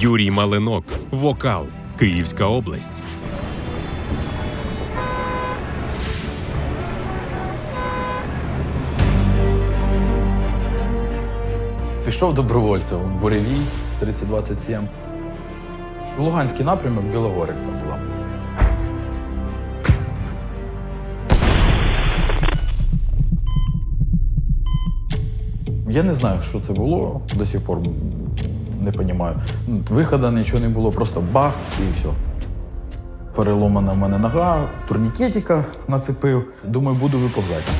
Юрій Малинок, вокал, Київська область. Пішов добровольцем Буревій 3027. Луганський напрямок Білогорівка була. Я не знаю, що це було, до сих пор не розумію. Виходу нічого не було, просто бах і все. Переломана в мене нога, турнікетика нацепив. Думаю, буду виповзати.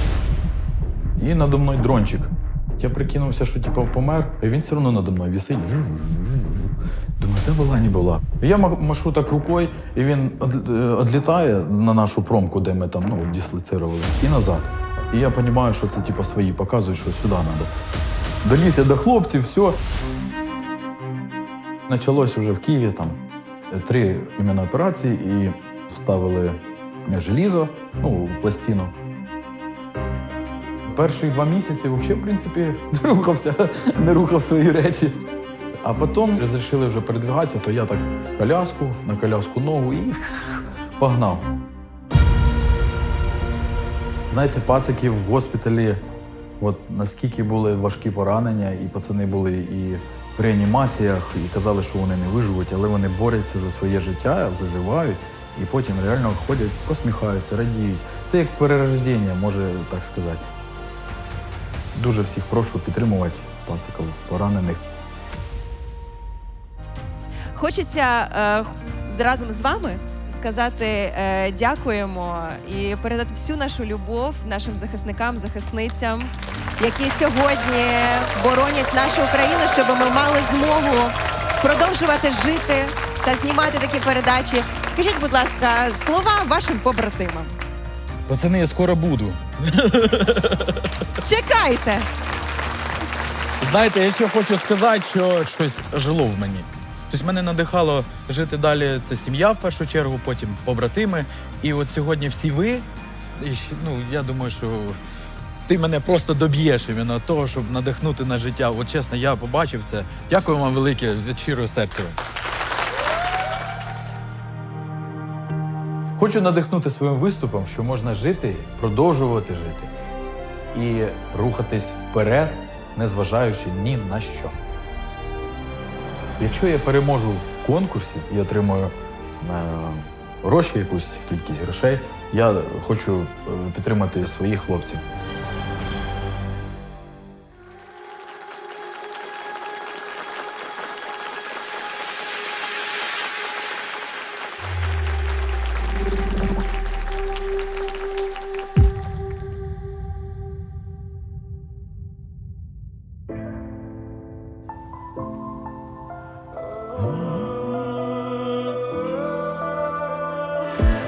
І надо мною дрончик. Я прикинувся, що типу, помер, а він все одно надо мною висить. Думаю, де була, не була. Я ма- машу так рукою, і він відлітає на нашу промку, де ми там ну, дислоцировали, і назад. І я розумію, що це типу, свої показують, що сюди треба. Доліз я до хлопців, все. Почалось вже в Києві там три іменно операції і вставили желізо, ну, пластину. Перші два місяці взагалі, в принципі, не рухався, не рухав свої речі. А потім розрішили вже передвигатися, то я так коляску, на коляску ногу і погнав. Знаєте, пацики в госпіталі, от наскільки були важкі поранення, і пацани були і реанімаціях, і казали, що вони не виживуть, але вони борються за своє життя, виживають, і потім реально ходять, посміхаються, радіють. Це як перерождення, може так сказати. Дуже всіх прошу підтримувати пациків поранених. Хочеться е, разом з вами сказати е, дякуємо і передати всю нашу любов нашим захисникам, захисницям, які сьогодні боронять нашу Україну, щоб ми мали змогу продовжувати жити та знімати такі передачі. Скажіть, будь ласка, слова вашим побратимам. Пацани, я скоро буду. Чекайте! Знаєте, я ще хочу сказати, що щось жило в мені. Тобто мене надихало жити далі. Це сім'я в першу чергу, потім побратими. І от сьогодні всі ви. І, ну, я думаю, що ти мене просто доб'єш іменно того, щоб надихнути на життя. От чесно, я побачив це. Дякую вам велике від щирого серця. Хочу надихнути своїм виступом, що можна жити, продовжувати жити і рухатись вперед, незважаючи ні на що. Якщо я переможу в конкурсі і отримую е, гроші, якусь кількість грошей, я хочу е, підтримати своїх хлопців.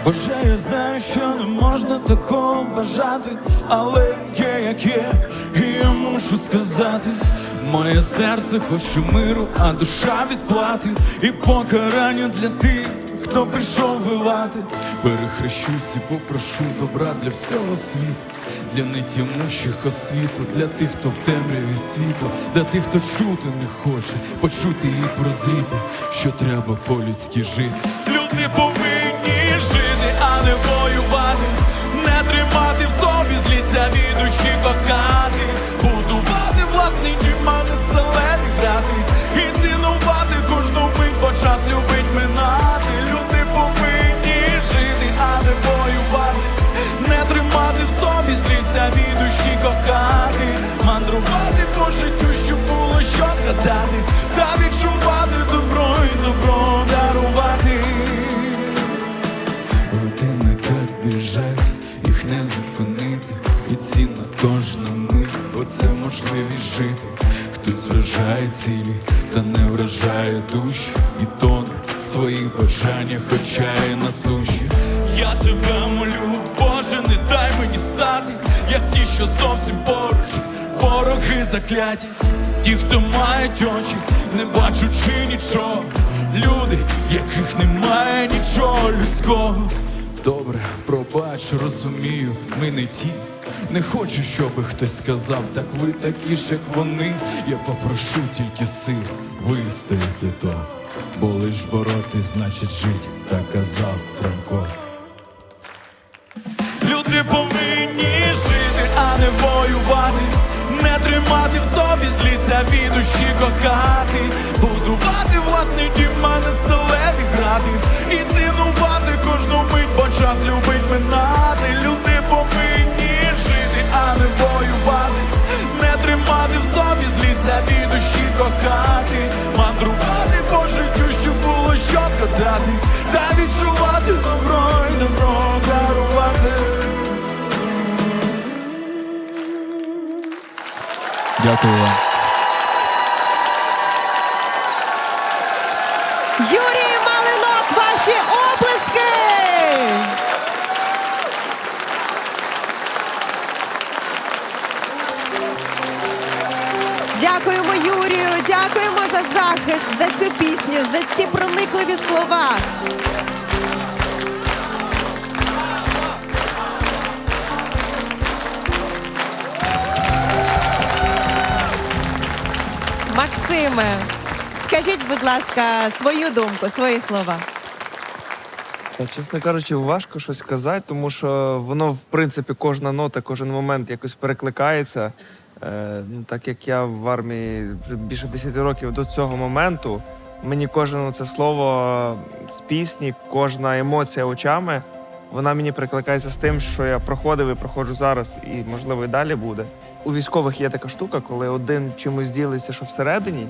Боже, я знаю, що не можна такого бажати, але є як є, і я мушу сказати, моє серце хоче миру, а душа відплати, і покарання для тих, хто прийшов вбивати. Перехрещусь і попрошу добра для всього світу, для нетямущих освіту, для тих, хто в темряві світло, для тих, хто чути не хоче, почути і прозріти, що треба по-людськи жити. Люди повинні жити, а не воювати, не тримати в собі зліця від душі кохати, будувати власний дім, не сталеві грати, і цінувати кожну мить, бо час любить їх не зупинити, і цінна кожна мить, бо це можливість жити. Хтось вражає цілі, та не вражає душі, і тоне в своїх бажаннях, хоча і на суші. Я тебе молю, Боже, не дай мені стати, як ті, що зовсім поруч, вороги закляті, ті, хто мають очі, не бачучи нічого. Люди, яких немає нічого людського. Добре, пробач, розумію, ми не ті. Не хочу, щоб хтось сказав, так ви такі ж, як вони. Я попрошу тільки сил вистояти то бо лиш боротись значить жить, так казав Франко. Люди повинні жити, а не воювати, не тримати в собі зліся від душі кохати, будувати власний Дякую вам. Юрій Малинок, ваші оплески! Дякуємо Юрію, дякуємо за захист, за цю пісню, за ці проникливі слова. Максиме, скажіть, будь ласка, свою думку, свої слова. Чесно кажучи, важко щось сказати, тому що воно, в принципі, кожна нота, кожен момент якось перекликається. Е, ну, так як я в армії більше 10 років до цього моменту, мені кожне це слово з пісні, кожна емоція очами, вона мені перекликається з тим, що я проходив і проходжу зараз, і можливо і далі буде. У військових є така штука, коли один чимось ділиться, що всередині,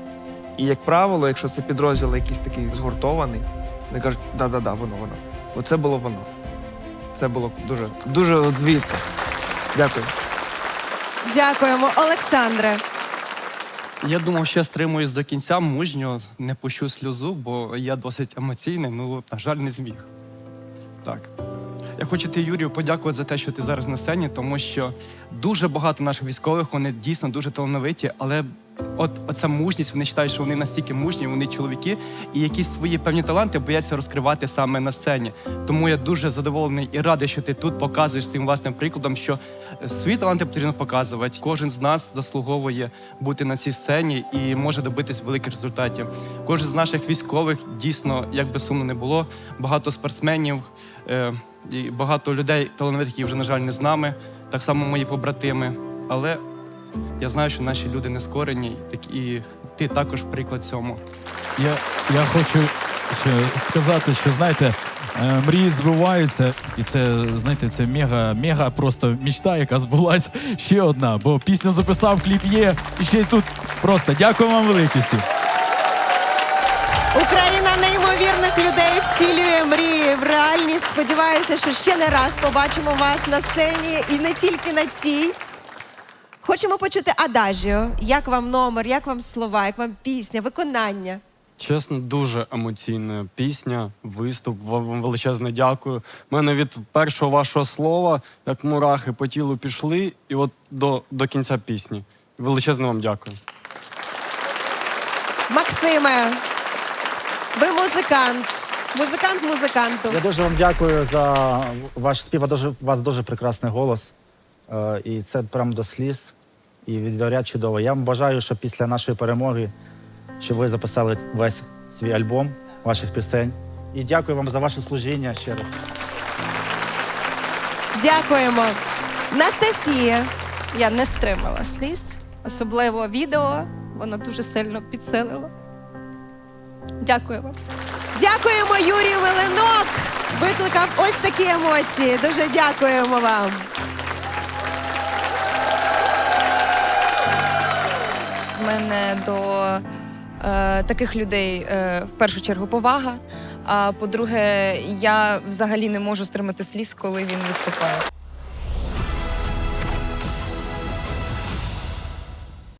і як правило, якщо це підрозділ якийсь такий згуртований, вони кажуть, да-да-да, воно, воно. Оце було воно. Це було дуже, дуже от звідси. Дякую. Дякуємо, Олександре. Я думав, що я стримуюсь до кінця мужньо, не пущу сльозу, бо я досить емоційний, ну, на жаль, не зміг. Так. Я хочу ти, Юрію, подякувати за те, що ти зараз на сцені, тому що дуже багато наших військових, вони дійсно дуже талановиті, але от оця мужність, вони вважають, що вони настільки мужні, вони чоловіки, і якісь свої певні таланти бояться розкривати саме на сцені. Тому я дуже задоволений і радий, що ти тут показуєш своїм власним прикладом, що е, свої таланти потрібно показувати. Кожен з нас заслуговує бути на цій сцені і може добитись великих результатів. Кожен з наших військових дійсно, як би сумно не було, багато спортсменів е, і багато людей талановитих, які вже, на жаль, не з нами. Так само мої побратими. Але я знаю, що наші люди не скорені, так і ти також приклад цьому. Я, я хочу ще сказати, що знаєте, е, мрії збуваються, і це знаєте, це мега, мега просто мічта, яка збулась. Ще одна, бо пісню записав, кліп є, і ще й тут просто дякую вам велике всім. Україна неймовірних людей втілює мрії в реальність. Сподіваюся, що ще не раз побачимо вас на сцені і не тільки на цій. Хочемо почути адажіо. Як вам номер, як вам слова, як вам пісня, виконання? Чесно, дуже емоційна пісня, виступ. Вам величезне дякую. У мене від першого вашого слова, як мурахи по тілу пішли, і от до, до кінця пісні. Величезне вам дякую. Максиме, ви музикант. Музикант музиканту. Я дуже вам дякую за ваш спів. А Дуже, у вас дуже прекрасний голос. Е, і це прямо до сліз. І відгорять чудово. Я вам бажаю, щоб після нашої перемоги, щоб ви записали весь свій альбом ваших пісень. І дякую вам за ваше служіння ще раз. Дякуємо. Настасія. Я не стримала сліз, особливо відео. Воно дуже сильно підсилило. Дякую вам. Дякуємо, Юрій Веленок. Викликав ось такі емоції. Дуже дякуємо вам. Мене до е, таких людей е, в першу чергу повага. А по-друге, я взагалі не можу стримати сліз, коли він виступає.